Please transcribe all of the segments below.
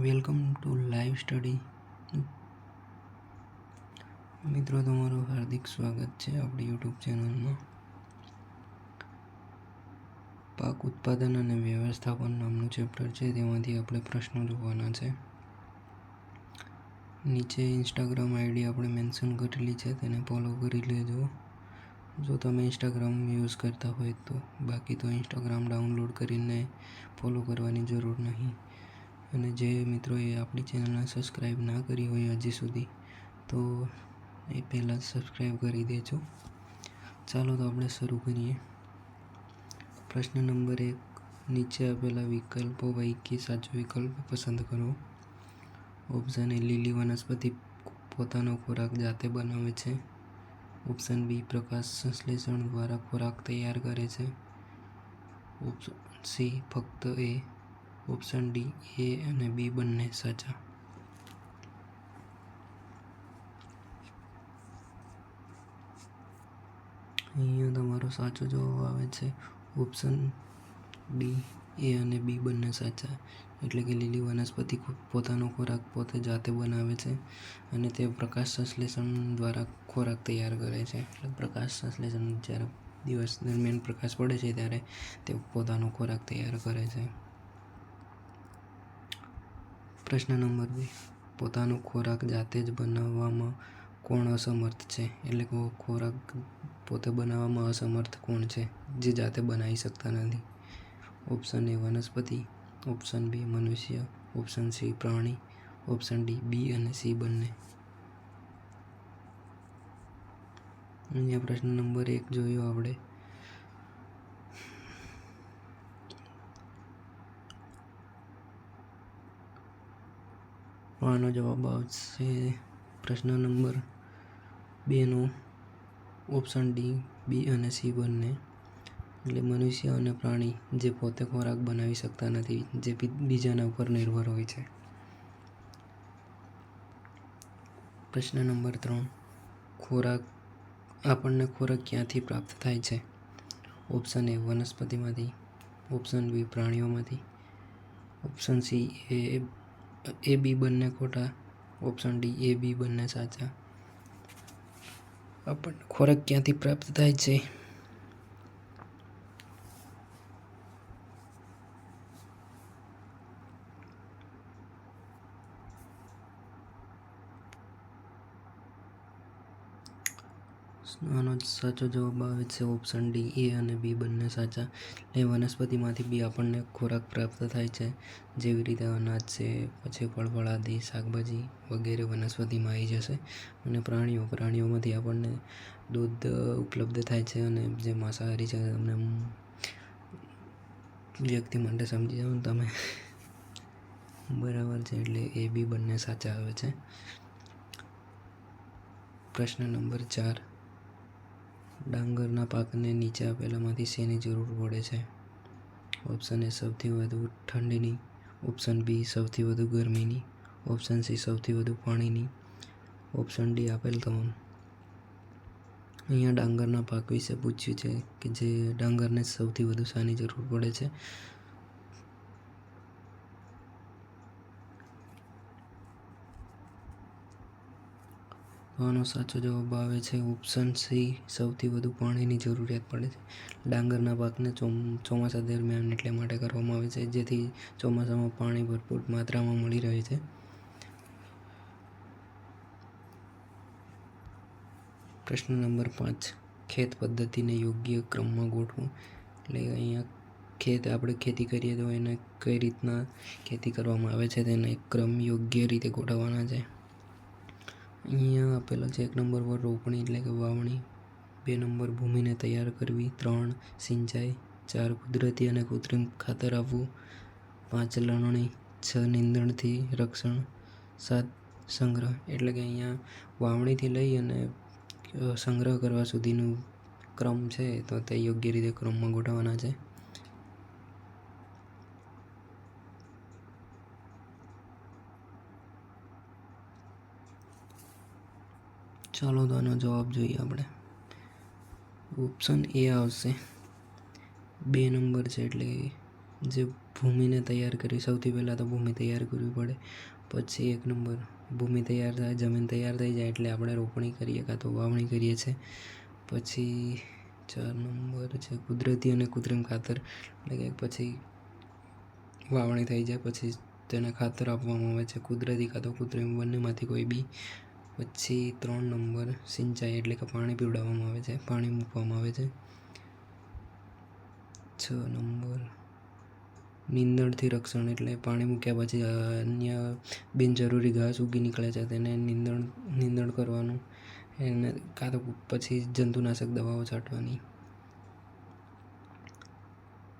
Welcome to live study. મિત્રો, તમારું હાર્દિક સ્વાગત છે આપણી યુટ્યુબ ચેનલમાં. પાક ઉત્પાદન અને વ્યવસ્થાપન નામનું ચેપ્ટર છે, તેમાંથી આપણે પ્રશ્નો જોવાના છે. નીચે ઇન્સ્ટાગ્રામ આઈડી આપણે મેન્શન કરેલી છે, તેને ફોલો કરી લેજો. જો તમે ઇન્સ્ટાગ્રામ યુઝ કરતા હોય તો, બાકી તો ઇન્સ્ટાગ્રામ ડાઉનલોડ કરીને ફોલો કરવાની જરૂર નહીં. અને જે મિત્રોએ આપણી ચેનલને સબસ્ક્રાઈબ ના કરી હોય હજી સુધી, તો એ પહેલાં સબસ્ક્રાઈબ કરી દેજો. ચાલો તો આપણે શરૂ કરીએ. પ્રશ્ન નંબર એક, નીચે આપેલા વિકલ્પો પૈકી સાચો વિકલ્પ પસંદ કરો. ઓપ્શન એ લીલી વનસ્પતિ પોતાનો ખોરાક જાતે બનાવે છે. ઓપ્શન બી પ્રકાશ સંશ્લેષણ દ્વારા ખોરાક તૈયાર કરે છે. ઓપ્શન સી ફક્ત એ ઓપ્શન ડી, એ અને બી બંને સાચા. અહીંયા તમારો સાચો જવાબ આવે છે. ઓપ્શન ડી, એ અને બી બંને સાચા. એટલે કે લીલી વનસ્પતિ પોતાનો ખોરાક પોતે જાતે બનાવે છે અને તે પ્રકાશ સંશ્લેષણ દ્વારા ખોરાક તૈયાર કરે છે. એટલે પ્રકાશ સંશ્લેષણ જ્યારે દિવસ દરમિયાન પ્રકાશ પડે છે ત્યારે તે પોતાનો ખોરાક તૈયાર કરે છે. પ્રશ્ન નંબર બે. પોતાનો ખોરાક જાતે જ બનાવવામાં કોણ અસમર્થ છે? એટલે કે ખોરાક પોતે બનાવવામાં અસમર્થ કોણ છે? જે જાતે બનાવી શકતા નથી. ઓપ્શન એ વનસ્પતિ, ઓપ્શન બી મનુષ્ય, ઓપ્શન સી પ્રાણી, ઓપ્શન ડી બી અને સી બંને. અહીંયા પ્રશ્ન નંબર એક જોયો આપણે. આનો જવાબ આવશે પ્રશ્ન નંબર બેનો ઓપ્શન ડી, બી અને સી બંને. એટલે મનુષ્ય અને પ્રાણી જે પોતે ખોરાક બનાવી શકતા નથી, જે બીજાના ઉપર નિર્ભર હોય છે. પ્રશ્ન નંબર ત્રણ. ખોરાક, આપણને ખોરાક ક્યાંથી પ્રાપ્ત થાય છે? ઓપ્શન એ વનસ્પતિમાંથી, option B પ્રાણીઓમાંથી, option C A A B બંને ખોટા ઓપ્શન ડી એ બી બંને સાચા. આપણને ખોરાક ક્યાંથી પ્રાપ્ત થાય છે? આનો સાચો જવાબ આવે છે ઓપ્શન ડી એ અને બી બંને સાચા. એ વનસ્પતિમાંથી બી આપણને ખોરાક પ્રાપ્ત થાય છે. જેવી રીતે અનાજ છે, પછી ફળફળાદી શાકભાજી વગેરે વનસ્પતિમાં આવી જશે. અને પ્રાણીઓ, પ્રાણીઓમાંથી આપણને દૂધ ઉપલબ્ધ થાય છે અને જે માંસાહારી છે, તમને વ્યક્તિ માટે સમજી જાઓ તમે. બરાબર છે, એટલે એ બી બંને સાચા આવે છે. પ્રશ્ન નંબર ચાર. ડાંગરના પાકને નીચે આપેલામાંથી શેની જરૂર પડે છે? ઓપ્શન એ સૌથી વધુ ઠંડીની ઓપ્શન બી સૌથી વધુ ગરમીની ઓપ્શન સી સૌથી વધુ પાણીની ઓપ્શન ડી આપેલ તમામ. અહીંયા ડાંગરના પાક વિશે પૂછ્યું છે કે જે ડાંગરને સૌથી વધુ શાની જરૂર પડે છે? આનો સાચો જવાબ આવે છે ઓપ્શન સી. સૌથી વધુ પાણીની જરૂરિયાત પડે છે. ડાંગરના પાકને ચોમ, ચોમાસા દરમિયાન એટલે માટે કરવામાં આવે છે, જેથી ચોમાસામાં પાણી ભરપૂર માત્રામાં મળી રહે છે. પ્રશ્ન નંબર પાંચ. ખેત પદ્ધતિને યોગ્ય ક્રમમાં ગોઠવું. એટલે અહીંયા ખેત આપણે ખેતી કરીએ તો એને કઈ રીતના ખેતી કરવામાં આવે છે, તેને ક્રમ યોગ્ય રીતે ગોઠવવાના છે. અહીંયા આપેલા છે, એક નંબર પર રોપણી એટલે કે વાવણી. બે નંબર ભૂમિને તૈયાર કરવી, ત્રણ સિંચાઈ, ચાર કુદરતી અને કૃત્રિમ ખાતર આપવું, પાંચ લણણી, છ નીંદણથી રક્ષણ, સાત સંગ્રહ. એટલે કે અહીંયા વાવણીથી લઈ અને સંગ્રહ કરવા સુધીનું ક્રમ છે, તો તે યોગ્ય રીતે ક્રમમાં ગોઠવવાના છે. ચાલો તો આનો જવાબ જોઈએ આપણે. ઓપ્શન એ આવશે. બે નંબર છે એટલે જે ભૂમિને તૈયાર કરી, સૌથી પહેલાં તો ભૂમિ તૈયાર કરવી પડે. પછી એક નંબર ભૂમિ તૈયાર થાય, જમીન તૈયાર થઈ જાય એટલે આપણે રોપણી કરીએ કાં તો વાવણી કરીએ છીએ. પછી ચાર નંબર છે, કુદરતી અને કૃત્રિમ ખાતર. એટલે કે પછી વાવણી થઈ જાય, પછી તેને ખાતર આપવામાં આવે છે. કુદરતી કાં તો કૃત્રિમ, બંનેમાંથી કોઈ બી પછી ત્રણ નંબર સિંચાઈ એટલે કે પાણી પીવડાવવામાં આવે છે, પાણી મૂકવામાં આવે છે. છ નંબર નીંદણથી રક્ષણ એટલે પાણી મૂક્યા પછી અન્ય બિનજરૂરી ઘાસ ઉગી નીકળે છે, તેને નીંદણ નીંદણ કરવાનું. એને કાં તો પછી જંતુનાશક દવાઓ છાંટવાની.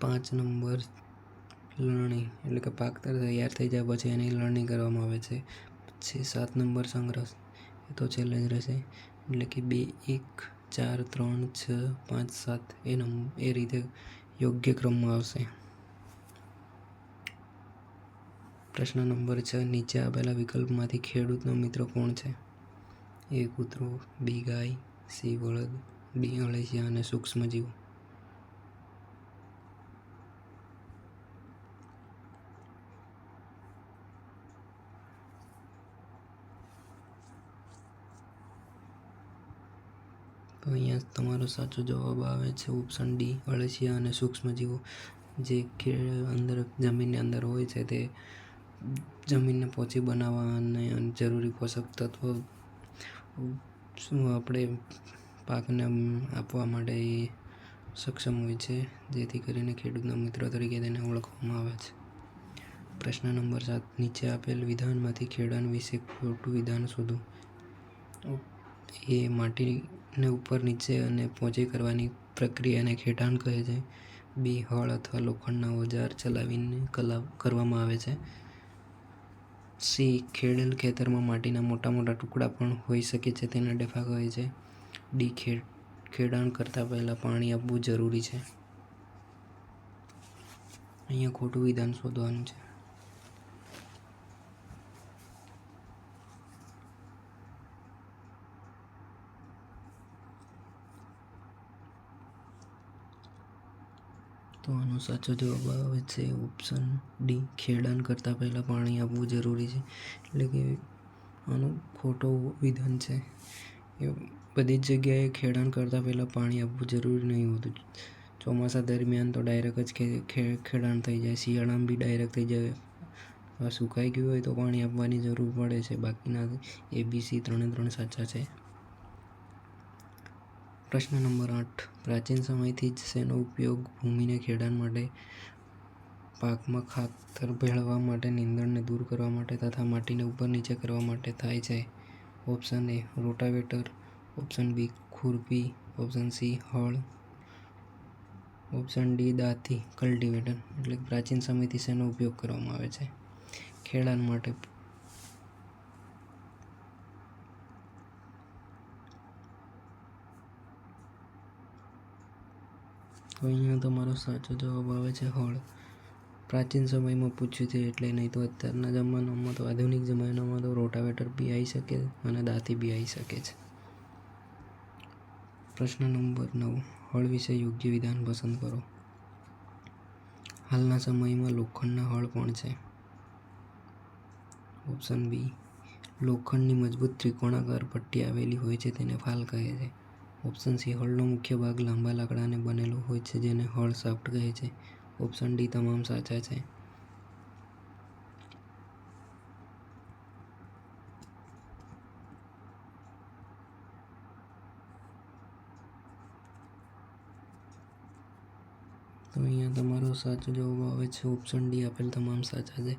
પાંચ નંબર લણણી એટલે કે પાક તૈયાર થઈ જાય પછી એની લણણી કરવામાં આવે છે. પછી સાત નંબર સંગ્રહ એ તો છેલ્લે જ રહેશે. એટલે કે બે, એક, ચાર, ત્રણ, છ, પાંચ, સાત, એ નમ, એ રીતે યોગ્ય ક્રમમાં આવશે. પ્રશ્ન નંબર છ, નીચે આપેલા વિકલ્પમાંથી ખેડૂતનો મિત્ર કોણ છે? એ કૂતરો, બી ગાય, સી બળદ બી અળસિયા અને સૂક્ષ્મજીવો તો અહીંયા તમારો સાચો જવાબ આવે છે ઓપ્શન ડી અળસિયા અને સૂક્ષ્મજીવો. જે અંદર, જમીનની અંદર હોય છે તે જમીનને પોચી બનાવવા અને જરૂરી પોષક તત્વો આપણે પાકને આપવા માટે સક્ષમ હોય છે? જેથી કરીને ખેડૂતના મિત્ર તરીકે તેને ઓળખવામાં આવે છે. પ્રશ્ન નંબર સાત, નીચે આપેલ વિધાનમાંથી ખેડાણ વિશે ખોટું વિધાન શોધો. એ માટીને ઉપર નીચે અને પહોંચે કરવાની પ્રક્રિયાને ખેડાણ કહે છે. બી હળ અથવા લોખંડના ઓજાર ચલાવીને કલા કરવામાં આવે છે. સી ખેડેલ ખેતરમાં માટીના મોટા મોટા ટુકડા પણ હોઈ શકે છે તેને ડેફા કહે છે. ડી ખેડ, ખેડાણ કરતાં પહેલાં પાણી આપવું જરૂરી છે. અહીંયા ખોટું વિધાન શોધવાનું છે. તો આનો સાચો જવાબ આવે છે ઓપ્શન ડી ખેડાણ કરતાં પહેલાં પાણી આપવું જરૂરી છે. એટલે કે આનું ખોટો વિધાન છે. એ બધી જ જગ્યાએ ખેડાણ કરતાં પહેલાં પાણી આપવું જરૂરી નહીં હોતું. ચોમાસા દરમિયાન તો ડાયરેક્ટ જ ખેડાણ થઈ જાય. શિયાળામાં બી ડાયરેક્ટ થઈ જાય. સુકાઈ ગયું હોય તો પાણી આપવાની જરૂર પડે છે. બાકીના એ બી સી ત્રણે ત્રણ સાચા છે. પ્રશ્ન નંબર આઠ. પ્રાચીન સમયથી જ શેનો ઉપયોગ ભૂમિને ખેડાણ માટે, પાકમાં ખાતર ભેળવવા માટે, નીંદણને દૂર કરવા માટે તથા માટીને ઉપર નીચે કરવા માટે થાય છે? Option A, rotavator. Option B, ખુરપી. Option C, હળ. ઓપ્શન ડી, દાંતી. કલ્ટિવેટર. એટલે પ્રાચીન સમયથી શેનો ઉપયોગ કરવામાં આવે છે? ખેડાણ માટે તો અહીંયા તમારો સાચો જવાબ આવે છે, હળ. પ્રાચીન સમયમાં પૂછ્યું છે એટલે નહીં તો અત્યારના જમાનામાં તો આધુનિક જમાનામાં તો રોટાવેટર બી આવી શકે અને દાંતી બી આવી શકે છે. પ્રશ્ન નંબર નવ. હળ વિશે યોગ્ય વિધાન પસંદ કરો. હાલના સમયમાં લોખંડના હળ પણ છે? Option B. લોખંડની મજબૂત ત્રિકોણાકાર પટ્ટી આવેલી હોય છે તેને ફાલ કહે છે. ઓપ્શન સી, હળનો મુખ્ય ભાગ લાંબા લાકડાને બનેલો હોય છે, જેને હળ સાફ્ટ કહે છે. ઓપ્શન ડી, તમામ સાચા છે. તો અહીંયા તમારો સાચો જવાબ આવે છે. ઓપ્શન ડી, આપેલ તમામ સાચા છે.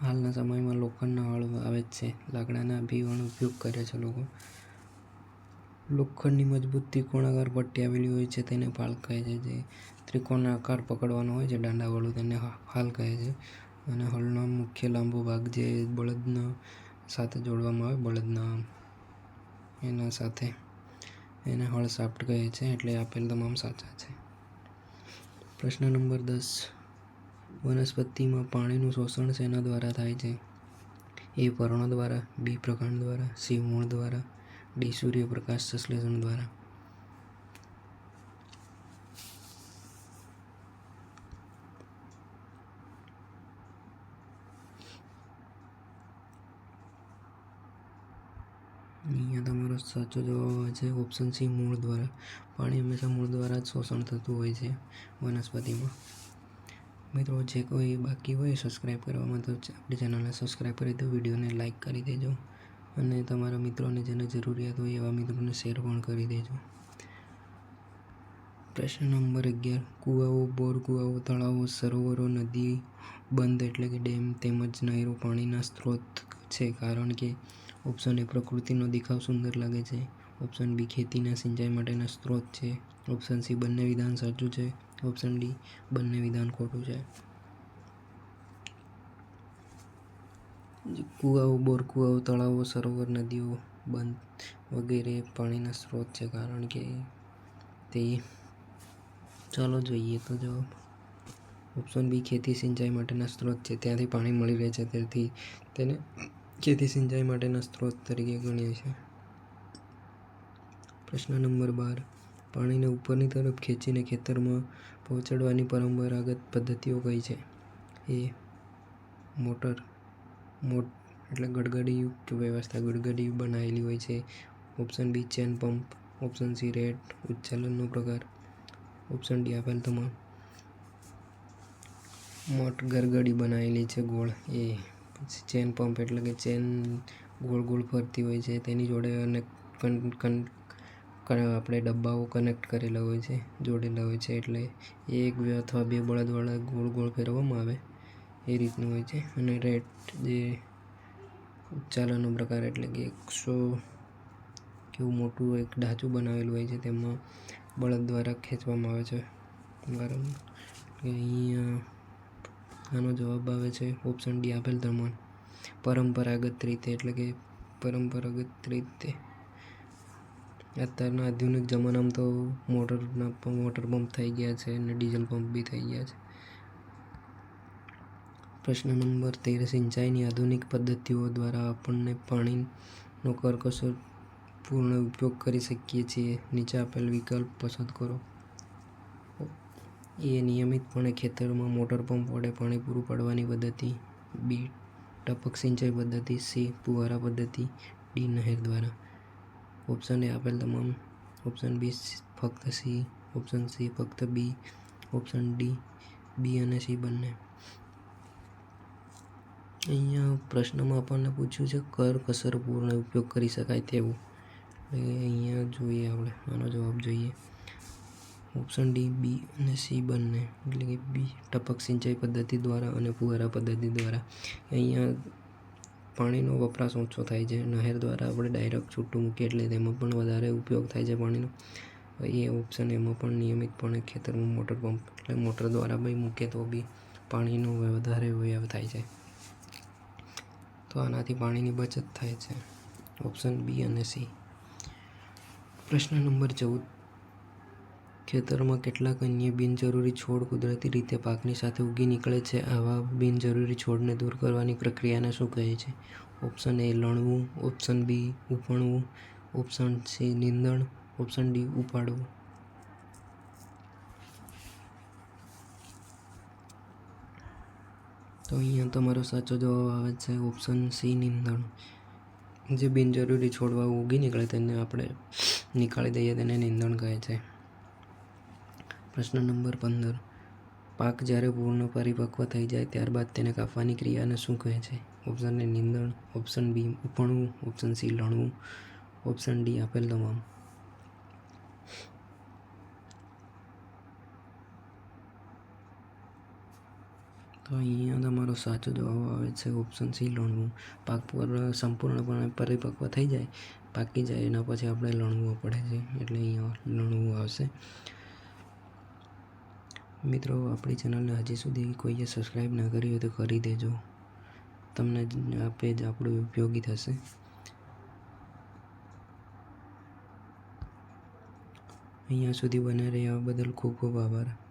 હાલના સમયમાં લોખંડના હળ આવે જ છે. લાકડાના ભીવાનો ઉપયોગ કરે છે લોકો. લોખંડની મજબૂત ત્રિકોણાકાર પટ્ટી આવેલી હોય છે તેને ફાલ કહે છે. જે ત્રિકોણાકાર પકડવાનો હોય છે, દાંડાવાળું તેને ફાલ કહે છે. અને હળનો મુખ્ય લાંબો ભાગ જે બળદના સાથે જોડવામાં આવે, બળદના એના સાથે એને હળ સાફ્ટ કહે છે એટલે આપેલ તમામ સાચા છે. પ્રશ્ન નંબર દસ. વનસ્પતિમાં પાણીનું શોષણ શેના દ્વારા થાય છે? એ પર્ણો દ્વારા, બી પ્રકાંડ દ્વારા, સી મૂળ દ્વારા ડી સૂર્યપ્રકાશ સંશ્લેષણ દ્વારા અહીંયા તમારો સાચો જવાબ છે ઓપ્શન સી મૂળ દ્વારા. પાણી હંમેશા મૂળ દ્વારા જ શોષણ થતું હોય છે વનસ્પતિમાં. મિત્રો, જે કોઈ બાકી હોય સબસ્ક્રાઈબ કરવામાં તો આપણી ચેનલને સબસ્ક્રાઈબ કરી દો, વિડીયોને લાઇક કરી દેજો. અને તમારા મિત્રોને જેને જરૂરિયાત હોય એવા મિત્રોને શેર પણ કરી દેજો. પ્રશ્ન નંબર અગિયાર. કૂવાઓ, બોર કૂવાઓ, તળાવો, સરોવરો, નદી, બંધ એટલે કે ડેમ તેમજ નહેરો પાણીના સ્ત્રોત છે. કારણ કે ઓપ્શન એ પ્રકૃતિનો દેખાવ સુંદર લાગે છે. ઓપ્શન બી ખેતીના સિંચાઈ માટેના સ્ત્રોત છે. ઓપ્શન સી બંને વિધાન સાચું છે. ઓપ્શન ડી બંને વિધાન ખોટું છે. કુવાઓ બોર કૂવાઓ તળાવો, સરોવર, નદીઓ, બંધ વગેરે પાણીના સ્ત્રોત છે. કારણ કે તે ચાલો જોઈએ તો જવાબ. ઓપ્શન બી ખેતી સિંચાઈ માટેના સ્ત્રોત છે. ત્યાંથી પાણી મળી રહે છે. તેથી તેને ખેતી સિંચાઈ માટેના સ્ત્રોત તરીકે ગણીએ છે પ્રશ્ન નંબર બાર. પાણીને ઉપરની તરફ ખેંચીને ખેતરમાં પહોંચાડવાની પરંપરાગત પદ્ધતિઓ કઈ છે? A, motor. મોટ, એટલે ગડગડીયુક્ત વ્યવસ્થા ગડગડી બનાવેલી હોય છે. Option B chain pump, option C rate, ઉચ્ચાલનનો પ્રકાર, ઓપ્શન ડી આપેલ તમામ. મોટ ગરગડી બનાવેલી છે ગોળ. એ પછી ચેન પંપ એટલે કે ચેન ગોળ ગોળ ફરતી હોય છે. તેની જોડે અને કન આપણે ડબ્બાઓ કનેક્ટ કરેલા હોય છે, જોડેલા હોય છે. એટલે એક અથવા બે બળદવાળા ગોળ ગોળ ફેરવવામાં આવે. એ રીતનું હોય છે. અને રેટ જે ઉચ્ચાલનનો પ્રકાર એટલે કે એકસો કેવું મોટું એક ઢાંચું બનાવેલું હોય છે તેમાં બળદ દ્વારા ખેંચવામાં આવે છે. બરાબર. અહીંયા આનો જવાબ આવે છે ઓપ્શન ડી આપેલ પ્રમાણ પરંપરાગત રીતે એટલે કે પરંપરાગત રીતે. અત્યારના આધુનિક જમાનામાં તો મોટરના પ- મોટર પંપ થઈ ગયા છે અને ડીઝલ પંપ બી થઈ ગયા છે. પ્રશ્ન નંબર તેર, સિંચાઈની આધુનિક પદ્ધતિઓ દ્વારા આપણને પાણીનો કરકસર પૂર્ણ ઉપયોગ કરી શકીએ છીએ. નીચે આપેલ વિકલ્પ પસંદ કરો. એ નિયમિતપણે ખેતરમાં મોટર પંપ વડે પાણી પૂરું પાડવાની પદ્ધતિ, બી, ટપક સિંચાઈ પદ્ધતિ, સી, ફુવારા પદ્ધતિ, ડી, નહેર દ્વારા. ઓપ્શન એ આપેલ તમામ. ઓપ્શન બી, ફક્ત સી. ઓપ્શન સી, ફક્ત બી. ઓપ્શન ડી, બી અને સી બંને. અહીંયા પ્રશ્નમાં આપણને પૂછ્યું છે, કર કસરપૂર્ણ ઉપયોગ કરી શકાય તેવું. એટલે અહીંયા જોઈએ આપણે, આનો જવાબ જોઈએ. ઓપ્શન ડી, બી અને સી બંને, એટલે કે બી ટપક સિંચાઈ પદ્ધતિ દ્વારા અને ફુવારા પદ્ધતિ દ્વારા. અહીંયા પાણીનો વપરાશ ઓછો થાય છે. નહેર દ્વારા આપણે ડાયરેક્ટ છૂટું મૂકીએ એટલે તેમાં પણ વધારે ઉપયોગ થાય છે પાણીનો. એ ઓપ્શન એમાં પણ નિયમિતપણે ખેતરમાં મોટર પંપ, એટલે મોટર દ્વારા બી મૂકે તો બી પાણીનો વધારે વ્યય થાય છે. તો આનાથી પાણીની બચત થાય છે. ઓપ્શન બી અને સી. પ્રશ્ન નંબર ચૌદ. ખેતરમાં કેટલાક અન્ય બિનજરૂરી છોડ કુદરતી રીતે પાકની સાથે ઉગી નીકળે છે. આવા બિનજરૂરી છોડને દૂર કરવાની પ્રક્રિયાને શું કહે છે? ઓપ્શન એ લણવું, ઓપ્શન બી ઉપણવું ઓપ્શન સી નીંદણ, ઓપ્શન ડી ઉપાડવું. તો અહીંયા તમારો સાચો જવાબ આવે છે ઓપ્શન સી નીંદણ. જે બિનજરૂરી છોડવા ઉગી નીકળે તેને આપણે નીકાળી દઈએ તેને નીંદણ કહે છે. પ્રશ્ન નંબર પંદર. પાક જ્યારે પૂર્ણ પરિપક્વ થઈ જાય ત્યારબાદ તેને કાપવાની ક્રિયાને શું કહે છે? ઓપ્શન એ નીંદણ ઓપ્શન બી ઉપણવું ઓપ્શન સી લણવું ઓપ્શન ડી આપેલ તમામ. તો અહીંયા તમારો સાચો જવાબ આવે છે ઓપ્શન સી લણવું. પાક પર સંપૂર્ણપણે પરિપક્વ થઈ જાય, પાકી જાય એના પછી આપણે લણવું પડે છે. એટલે અહીંયા લણવું આવશે. મિત્રો, આપણી ચેનલને હજી સુધી કોઈએ સબસ્ક્રાઈબ ના કરી હોય તો કરી દેજો. તમને આ પેજ આપણું ઉપયોગી થશે. અહીંયા સુધી બને રહ્યા બદલ ખૂબ ખૂબ આભાર.